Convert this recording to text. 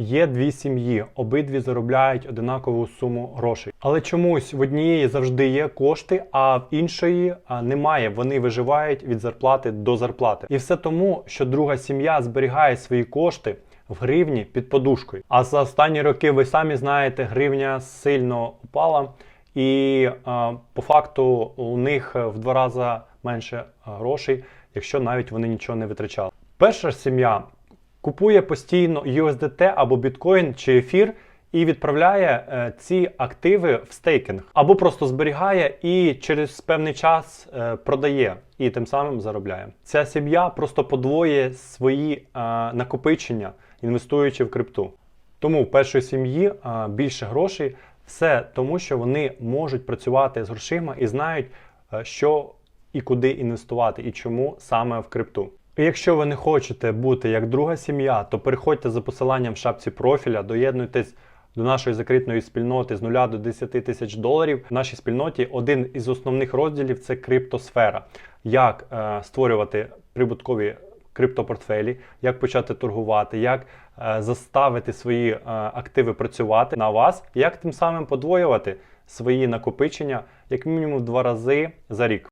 Є дві сім'ї, обидві заробляють одинакову суму грошей. Але чомусь в однієї завжди є кошти, а в іншої немає. Вони виживають від зарплати до зарплати. І все тому, що друга сім'я зберігає свої кошти в гривні під подушкою. А за останні роки ви самі знаєте, гривня сильно упала, і по факту у них в два рази менше грошей, якщо навіть вони нічого не витрачали. Перша сім'я купує постійно USDT або біткоін чи ефір і відправляє е, ці активи в стейкінг, або просто зберігає і через певний час е, продає і тим самим заробляє. Ця сім'я просто подвоює свої е, накопичення, інвестуючи в крипту. Тому в першої сім'ї е, більше грошей, все тому, що вони можуть працювати з грошима і знають, е, що і куди інвестувати, і чому саме в крипту. І якщо ви не хочете бути як друга сім'я, то переходьте за посиланням в шапці профіля, доєднуйтесь до нашої закритої спільноти з 0 до 10 тисяч доларів. В нашій спільноті один із основних розділів це криптосфера. Як е, створювати прибуткові криптопортфелі, як почати торгувати, як е, заставити свої е, активи працювати на вас, як тим самим подвоювати свої накопичення як мінімум в два рази за рік.